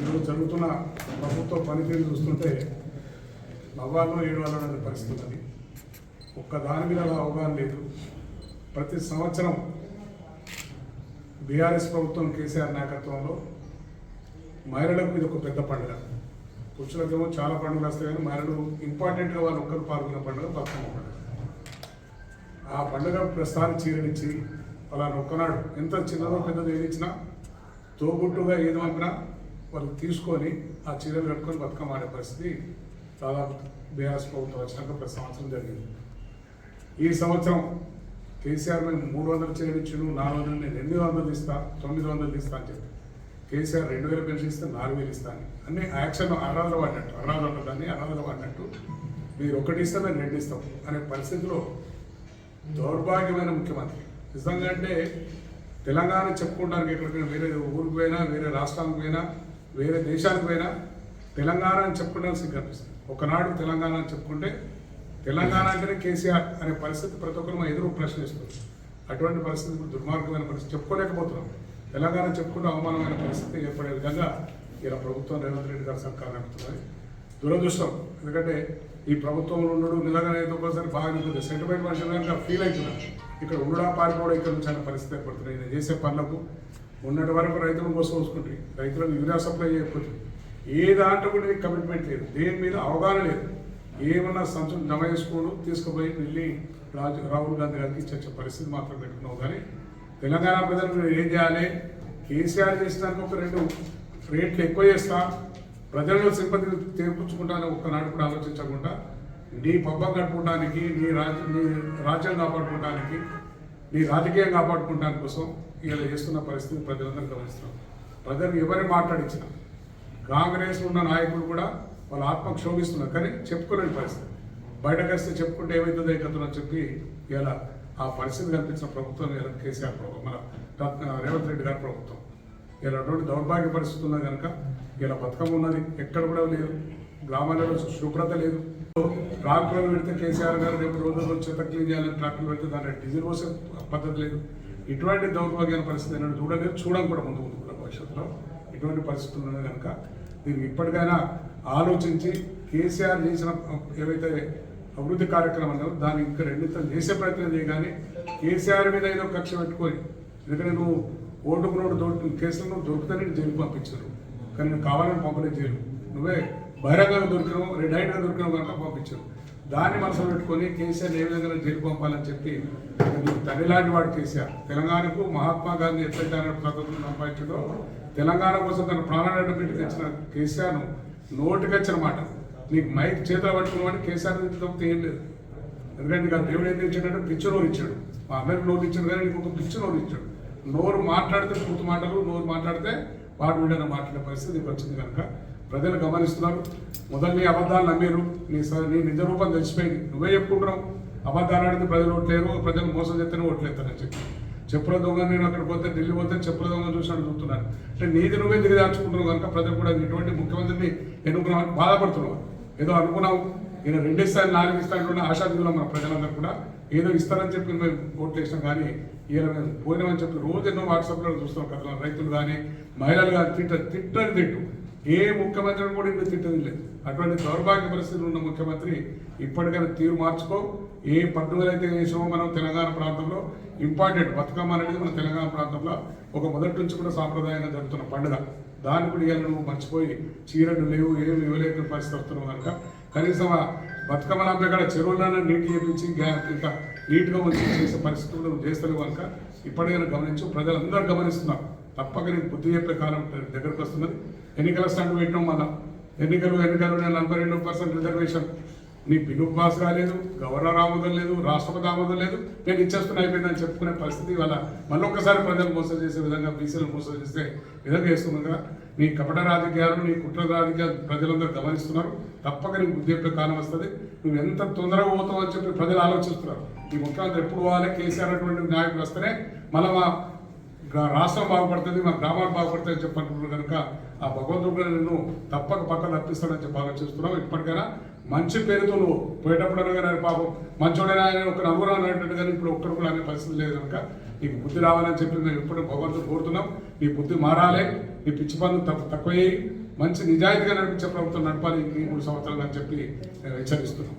ఈరోజు జరుగుతున్న ప్రభుత్వ పనితీరు చూస్తుంటే నవ్వాలో ఏడవాలో అనే పరిస్థితి ఉన్నది. ఒక్క దాని మీద అలా అవగాహన లేదు. ప్రతి సంవత్సరం బీఆర్ఎస్ ప్రభుత్వం కేసీఆర్ నాయకత్వంలో మహిళలకు ఇది ఒక పెద్ద పండుగ. పురుషులకేమో చాలా పండుగలు వస్తాయి కానీ మహిళలు ఇంపార్టెంట్గా వాళ్ళు ఒక్కరు పాల్గొన్న పండుగ బతుకమ్మ పండుగ. ఆ పండుగ ప్రస్థానం చీరనిచ్చి అలా ఒక్కనాడు ఎంత చిన్నదో పెద్దదో ఏది ఇచ్చినా తోబుట్టుగా ఏది పంపినా వాళ్ళు తీసుకొని ఆ చీరలు కట్టుకొని బతుకమ్మ ఆడే పరిస్థితి దాదాపు బీఆర్ఎస్ ప్రభుత్వం వచ్చినాక ప్రతి సంవత్సరం జరిగింది. ఈ సంవత్సరం కేసీఆర్ మేము మూడు వందలు చీరలు ఇచ్చిండు నాలుగు వందలు నేను ఎనిమిది వందలు ఇస్తా తొమ్మిది వందలు ఇస్తా అని చెప్పి. కేసీఆర్ రెండు వేల పెన్షన్ ఇస్తే నాలుగు వేలు ఇస్తాను అన్ని యాక్షన్ అనాథలు పడినట్టు అర్హతలు ఉంటుందని అనాథలు పడినట్టు మీరు ఒకటి ఇస్తే మేము రెండు ఇస్తాం అనే పరిస్థితిలో దౌర్భాగ్యమైన ముఖ్యమంత్రి. నిజంగా అంటే తెలంగాణ చెప్పుకోవడానికి ఎక్కడికైనా వేరే ఊరికి పోయినా వేరే రాష్ట్రానికి పోయినా వేరే దేశానికి పోయినా తెలంగాణ అని చెప్పుకోవడానికి కనిపిస్తుంది. ఒకనాడు తెలంగాణ అని చెప్పుకుంటే తెలంగాణ అంటేనే కేసీఆర్ అనే పరిస్థితి ప్రతి ఒక్కరు మా ఎదురు ప్రశ్నిస్తుంది అటువంటి పరిస్థితి ఇప్పుడు దుర్మార్గమైన పరిస్థితి. చెప్పుకోలేకపోతున్నాం. తెలంగాణ చెప్పుకుంటే అవమానమైన పరిస్థితి ఏర్పడే విధంగా ఇలా ప్రభుత్వం రేవంత్ రెడ్డి గారు సర్కార్ నడుపుతున్నది దురదృష్టం. ఎందుకంటే ఈ ప్రభుత్వంలో ఉండడు నిజంగా ఏదో ఒకసారి బాగా ఉంటుంది సెంటిమెంట్ మనుషులు ఫీల్ అవుతున్నారు. ఇక్కడ ఉండడా పారిపోవడం ఇక్కడ నుంచి అనే పరిస్థితి ఏర్పడుతున్నాయి. చేసే పనులకు ఉన్నటి వరకు రైతులు కోసం చూసుకుంటుంది రైతులకు యూరియా సప్లై చేయకపోతుంది ఏ దాంట్లో కూడా కమిట్మెంట్ లేదు. దేని మీద అవగాహన లేదు. ఏమన్నా సంచులు జమ చేసుకోడు తీసుకుపోయి వెళ్ళి రాజు రాహుల్ గాంధీ గారికి ఇచ్చే పరిస్థితి మాత్రం పెట్టుకున్నావు. కానీ తెలంగాణ ప్రజలకు ఏం చేయాలి? కేసీఆర్ చేసినాక ఒక రెండు రేట్లు ఎక్కువ చేస్తా. ప్రజల్లో సింపతి చేకూర్చుకుంటాను ఒక్కనాడు కూడా ఆలోచించకుండా నీ పబ్బం కట్టుకోవడానికి నీ రాజ్యం నీ రాజ్యం కాపాడుకోవడానికి నీ రాజకీయం కాపాడుకోవడానికి కోసం ఇలా చేస్తున్న పరిస్థితి ప్రజలందరూ గమనిస్తున్నాం ప్రజలు ఎవరిని మాట్లాడించిన కాంగ్రెస్ ఉన్న నాయకులు కూడా వాళ్ళ ఆత్మ క్షోభిస్తున్నారు. కానీ చెప్పుకోలేని పరిస్థితి. బయటకు వస్తే చెప్పుకుంటే ఏమవుతుందో కథలో చెప్పి ఇలా ఆ పరిస్థితి కల్పించిన ప్రభుత్వం ఇలా కేసీఆర్ ప్రభుత్వం మన రేవంత్ రెడ్డి గారి ప్రభుత్వం. ఇలా అటువంటి దౌర్భాగ్య పరిస్థితి ఉన్నది కనుక ఇలా బతకం ఉన్నది. ఎక్కడ కూడా లేదు. గ్రామాలలో శుభ్రత లేదు. ట్రాక్టర్లు పెడితే కేసీఆర్ గారు రేపు రోజు రోజు చెత్త క్లీన్ చేయాలని ట్రాక్టర్లు పెడితే దాని డీజిల్ పోసే పద్ధతి లేదు. ఇటువంటి దౌర్భాగ్యమైన పరిస్థితి అనేది చూడలేదు చూడడం కూడా ముందు ముందు కూడా భవిష్యత్తులో ఇటువంటి పరిస్థితులు ఉన్నది కనుక దీనికి ఇప్పటికైనా ఆలోచించి కేసీఆర్ చేసిన ఏవైతే అభివృద్ధి కార్యక్రమాలు దాన్ని ఇంకా రెండింతలు చేసే ప్రయత్నం చేయగానే కేసీఆర్ మీద ఏదో కక్ష పెట్టుకొని ఎందుకంటే నువ్వు ఓటుకు నోటు దొరికి కేసులు నువ్వు దొరికితే నేను పంపించారు. కానీ నేను కావాలని పంపలేదు జైలు నువ్వే బహిరంగంగా దొరికినావు రెడ్ హైడ్గా దొరికినావు కనుక పంపించారు. దాన్ని మనసులో పెట్టుకొని కేసీఆర్ ఏ విధంగా జైలు పంపాలని చెప్పి నీకు తల్లి లాంటి వాడు కేసీఆర్. తెలంగాణకు మహాత్మా గాంధీ ఎట్లయితే అనే పద్ధతులు సంపాదించడో తెలంగాణ కోసం తన ప్రాణాలను పెట్టి తెచ్చిన కేసీఆర్ను నోటికొచ్చిన మాట. నీకు మైక్ చేతిలో పట్టుకోమని కేసీఆర్ నుంచి తప్పితే ఏం లేదు. ఎందుకంటే నీకు దేవుడు ఏం ఇచ్చాడంటే పిచ్చి నోరు ఇచ్చాడు. మా అందరికి నోరు ఇచ్చాడు కానీ నీకు ఒక పిచ్చి నోరు ఇచ్చాడు. నోరు మాట్లాడితే పూర్తి మాటలు నోరు మాట్లాడితే వాడు వీడని మాట్లాడే పరిస్థితి నీకు వచ్చింది కనుక ప్రజలు గమనిస్తున్నారు. మొదలు నీ అబద్ధాలు నమ్మారు. నీ నీ నిజ రూపం తెలిసిపోయింది. నువ్వే చెప్పుకుంటున్నావు. అబద్ధాలు ఆడితే ప్రజలు ఓట్లేరు. ప్రజలు మోసం చేస్తేనే ఓట్లేస్తారని చెప్పి. చెప్పుల దొంగ నేను అక్కడ పోతే ఢిల్లీ పోతే చెప్పుల దొంగ చూసినట్టు చూస్తున్నాను అంటే నీది నువ్వే దిగదాచుకుంటున్నావు కనుక ప్రజలు కూడా ఇటువంటి ముఖ్యమంత్రిని ఎన్నుకున్నా బాధపడుతున్నావు ఏదో అనుకున్నావు. ఈయన రెండు ఇస్తాను నాలుగు ఇస్తాను ఆశాదిగులం మన ప్రజలందరూ కూడా ఏదో ఇస్తారని చెప్పి మేము ఓట్లు వేసినాం కానీ ఈయన మేము పోయినామని చెప్పి రోజు ఎన్నో వాట్సాప్లో చూస్తాం. కదా రైతులు కానీ మహిళలు కానీ తిట్ట తిట్టని తిట్టు. ఏ ముఖ్యమంత్రిని కూడా ఇందులో తిట్టది అటువంటి దౌర్భాగ్య పరిస్థితులు ఉన్న ముఖ్యమంత్రి ఇప్పటికైనా తీరు మార్చుకో. ఏ పండుగలు అయితే చేసామో మనం తెలంగాణ ప్రాంతంలో ఇంపార్టెంట్ బతుకమ్మ అనేది మన తెలంగాణ ప్రాంతంలో ఒక మొదటి నుంచి కూడా సాంప్రదాయంగా జరుగుతున్న పండుగ. దాన్ని కూడా ఇవాళ నువ్వు మర్చిపోయి చీరలు లేవు ఏమి ఇవ్వలేని పరిస్థితి వస్తున్నావు కనుక. కనీసం ఆ బతుకమ్మ లంపే కాడ చెరువులను నీట్ చేపించి గ్యాప్ ఇంకా నీట్గా వచ్చి చేసే పరిస్థితులు చేస్తలేవు కనుక. ఇప్పటికైనా గమనించు ప్రజలందరూ గమనిస్తున్నారు. తప్పక నీకు బుద్ధి చెప్పే కాలం దగ్గరకు వస్తున్నది. ఎన్నికల స్టాండ్ పెట్టడం మళ్ళా ఎన్నికలు ఎన్నికలు నేను నలభై రెండు పర్సెంట్ రిజర్వేషన్. నీ బిల్లు పాస్ కాలేదు గవర్నర్ ఆమోదం లేదు రాష్ట్రపతి ఆమోదం లేదు. నేను ఇచ్చేస్తున్న అయిపోయిందని చెప్పుకునే పరిస్థితి వల్ల మళ్ళీ ఒక్కసారి ప్రజలు మోసం చేసే విధంగా బీసీలు మోసం చేసే విధంగా చేస్తుండగా నీ కపట రాజకీయాలు నీ కుట్ర రాజకీయాలు ప్రజలందరూ గమనిస్తున్నారు. తప్పక నీకు బుద్ధి చెప్పే కాలం వస్తుంది. నువ్వు ఎంత తొందరగా పోతావు అని చెప్పి ప్రజలు ఆలోచిస్తున్నారు. ఈ ముఖ్యమంత్రి ఎప్పుడు పోవాలి? కేసీఆర్ అటువంటి నాయకులు వస్తేనే మళ్ళీ మా రాష్ట్రం బాగుపడుతుంది మా గ్రామాలు బాగుపడతాయి అని చెప్పనుకుంటున్నాను కనుక ఆ భగవంతుడు నన్ను నిన్ను తప్పక పక్కన తప్పిస్తాడని చెప్పి ఆలోచిస్తున్నావు ఇప్పటికైనా మంచి పేరుతో నువ్వు పోయేటప్పుడు కానీ పాపం మంచోడైనా ఆయన ఒక నలుగురు అనేటట్టు కానీ ఇప్పుడు ఒక్కరు కూడా అనే పరిస్థితి లేదు కనుక నీకు బుద్ధి రావాలని చెప్పి మేము ఎప్పుడు భగవంతుడు కోరుతున్నాం. నీ బుద్ధి మారాలి నీ పిచ్చి పనులు తప్ప తక్కువ మంచి నిజాయితీగా నడిపించే ప్రభుత్వం నడపాలి ఈ మూడు సంవత్సరాలు అని చెప్పి హెచ్చరిస్తున్నాం.